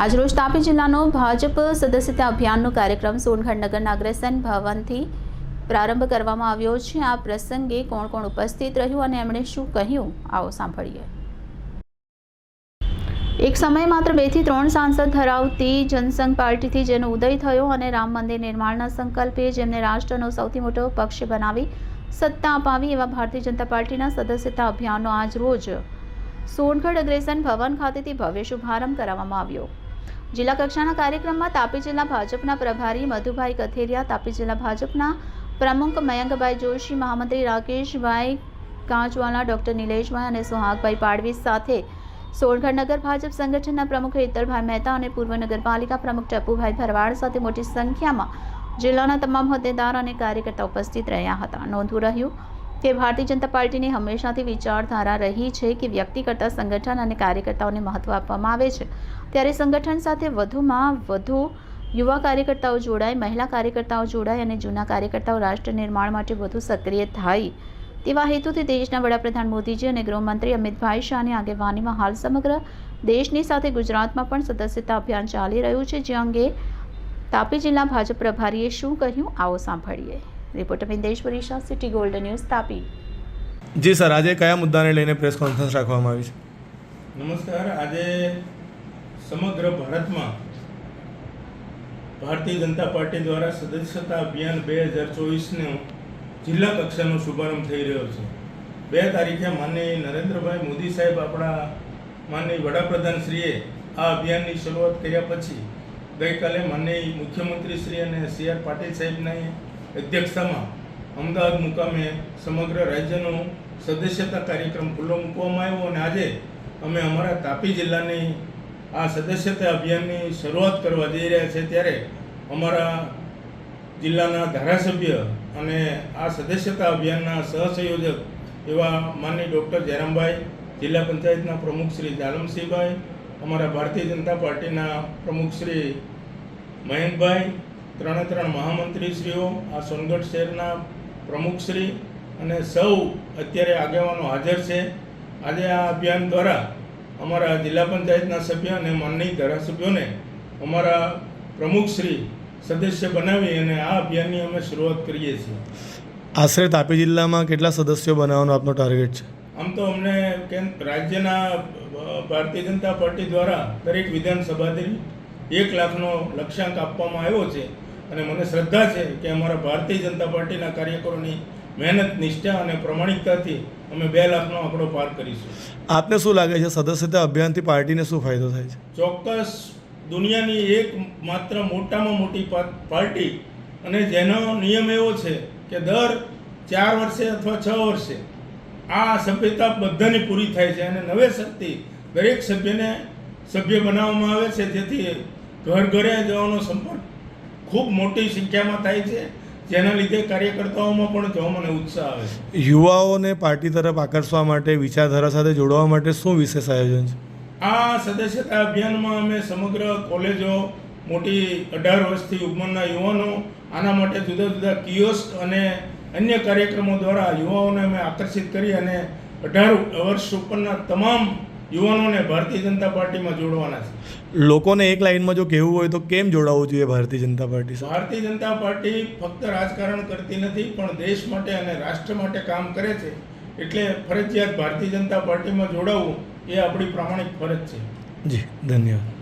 આજરોજ તાપી જિલ્લાનો ભાજપ સદસ્યતા અભિયાનનો કાર્યક્રમ સોનગઢ નગરના અગ્રેસન ભવનથી પ્રારંભ કરવામાં આવ્યો છે. આ પ્રસંગે કોણ કોણ ઉપસ્થિત રહ્યું અને એમણે શું કહ્યું, આવો સાંભળીએ. એક સમયે માત્ર બેથી ત્રણ સાંસદ ધરાવતી જનસંઘ પાર્ટીથી જેનો ઉદય થયો અને રામ મંદિર નિર્માણના સંકલ્પે જેમને રાષ્ટ્રનો સૌથી મોટો પક્ષ બનાવી સત્તા અપાવી એવા ભારતીય જનતા પાર્ટીના સદસ્યતા અભિયાનનો આજ રોજ સોનગઢ અગ્રેસન ભવન ખાતેથી ભવ્ય શુભારંભ કરાવવામાં આવ્યો. જિલ્લા કક્ષાના કાર્યક્રમમાં તાપી જિલ્લા ભાજપના પ્રભારી મધુભાઈ કથેરિયા, તાપી જિલ્લા ભાજપના પ્રમુખ મયંકભાઈ જોશી, મહામંત્રી રાકેશભાઈ કાંચવાલા, ડોક્ટર નિલેશભાઈ અને સુહાગભાઈ પાડવી સાથે સોનગઢ નગર ભાજપ સંગઠનના પ્રમુખ હેતલભાઈ મહેતા અને પૂર્વ નગરપાલિકા પ્રમુખ ટપુભાઈ ભરવાડ સાથે મોટી સંખ્યામાં જિલ્લાના તમામ હોદ્દેદાર અને કાર્યકર્તા ઉપસ્થિત રહ્યા હતા. નોંધવું રહ્યું કે ભારતીય જનતા પાર્ટીની હંમેશાથી વિચારધારા રહી છે કે વ્યક્તિ કરતાં સંગઠન અને કાર્યકર્તાઓને મહત્ત્વ આપવામાં આવે છે. ત્યારે સંગઠન સાથે વધુમાં વધુ યુવા કાર્યકર્તાઓ જોડાય, મહિલા કાર્યકર્તાઓ જોડાય અને જૂના કાર્યકર્તાઓ રાષ્ટ્ર નિર્માણ માટે વધુ સક્રિય થાય. તેવા હેતુથી દેશના વડાપ્રધાન મોદીજી અને ગૃહમંત્રી અમિતભાઈ શાહની આગેવાનીમાં હાલ સમગ્ર દેશની સાથે ગુજરાતમાં પણ સદસ્યતા અભિયાન ચાલી રહ્યું છે. જે અંગે તાપી જિલ્લા ભાજપ પ્રભારીએ શું કહ્યું, આવો સાંભળીએ. Reporter Mindeshwari Shah city gold news Tapi. જી સર આજે કયા મુદ્દાને લઈને પ્રેસ કોન્ફરન્સ રાખવામાં આવી છે? નમસ્કાર. આજે સમગ્ર ભારતમાં ભારતીય જનતા પાર્ટી દ્વારા સદસ્યતા અભિયાન બે હજાર ચોવીસનો જિલ્લા કક્ષાનો શુભારંભ થઈ રહ્યો છે. બે તારીખે માનનીય નરેન્દ્રભાઈ મોદી સાહેબ આપણા માનનીય વડાપ્રધાન શ્રીએ આ અભિયાનની શરૂઆત કર્યા પછી ગઈકાલે માનનીય મુખ્યમંત્રી શ્રી અને સી આર પાટીલ સાહેબની અધ્યક્ષતામાં અમદાવાદ મુકામે સમગ્ર રાજ્યનો સદસ્યતા કાર્યક્રમ ખુલ્લો મૂકવામાં આવ્યો અને આજે અમે અમારા તાપી જિલ્લાની આ સદસ્યતા અભિયાનની શરૂઆત કરવા જઈ રહ્યા છે ત્યારે અમારા જિલ્લાના ધારાસભ્ય અને આ સદસ્યતા અભિયાનના સહસંયોજક એવા માનની ડૉક્ટર જયરામભાઈ, જિલ્લા પંચાયતના પ્રમુખ શ્રી જાલમસિંહભાઈ, અમારા ભારતીય જનતા પાર્ટીના પ્રમુખ શ્રી મયંકભાઈ ત્રણે ત્રણ મહામંત્રીશ્રીઓ આ સોનગઢ શહેરના પ્રમુખશ્રી અને સૌ અત્યારે આગેવાનો હાજર છે. આજે આ અભિયાન દ્વારા અમારા જિલ્લા પંચાયતના સભ્ય અને માનની ધારાસભ્યોને અમારા પ્રમુખશ્રી સદસ્ય બનાવી અને આ અભિયાનની અમે શરૂઆત કરીએ છીએ. આશરે તાપી જિલ્લામાં કેટલા સદસ્યો બનાવવાનો આપનો ટાર્ગેટ છે? આમ તો અમને રાજ્યના ભારતીય જનતા પાર્ટી દ્વારા દરેક વિધાનસભાથી એક લાખનો લક્ષ્યાંક આપવામાં આવ્યો છે. અને મને શ્રદ્ધા છે કે અમારા ભારતીય જનતા પાર્ટીના કાર્યકરોની મહેનત નિષ્ઠા અને પ્રમાણિકતાથી અમે બે લાખનો આંકડો પાર કરીશું. આપને શું લાગે છે સદસ્યતા અભિયાનથી પાર્ટીને શું ફાયદો થાય છે? ચોક્કસ દુનિયાની એક માત્ર મોટામાં મોટી પાર્ટી અને જેનો નિયમ એવો છે કે દર ચાર વર્ષે અથવા છ વર્ષે આ સભ્યતા બધાની પૂરી થાય છે અને નવે શક્તિ દરેક સભ્યને સભ્ય બનાવવામાં આવે છે. જેથી ઘર ઘરે જવાનો સંપર્ક ખૂબ મોટી સંખ્યામાં થાય છે. જેના લીધે કાર્યકર્તાઓમાં પણ જવા મને ઉત્સાહ આવે છે. યુવાઓને પાર્ટી તરફ આકર્ષવા માટે વિચારધારા સાથે જોડવા માટે શું વિશેષ આયોજન છે? આ સદસ્યતા અભિયાનમાં અમે સમગ્ર કોલેજો મોટી અઢાર વર્ષથી ઉંમરના યુવાનો આના માટે જુદા જુદા કિયોસ્ક અને અન્ય કાર્યક્રમો દ્વારા યુવાઓને અમે આકર્ષિત કરી અને અઢાર વર્ષ ઉપરના તમામ યુવાનોને ભારતીય જનતા પાર્ટીમાં જોડવાના છે. લોકોને એક લાઇનમાં જો કહેવું હોય તો કેમ જોડાવવું જોઈએ ભારતીય જનતા પાર્ટી ભારતીય જનતા પાર્ટી ફક્ત રાજકારણ કરતી નથી પણ દેશ માટે અને રાષ્ટ્ર માટે કામ કરે છે. એટલે ફરજિયાત ભારતીય જનતા પાર્ટીમાં જોડાવવું એ આપણી પ્રામાણિક ફરજ છે. જી ધન્યવાદ.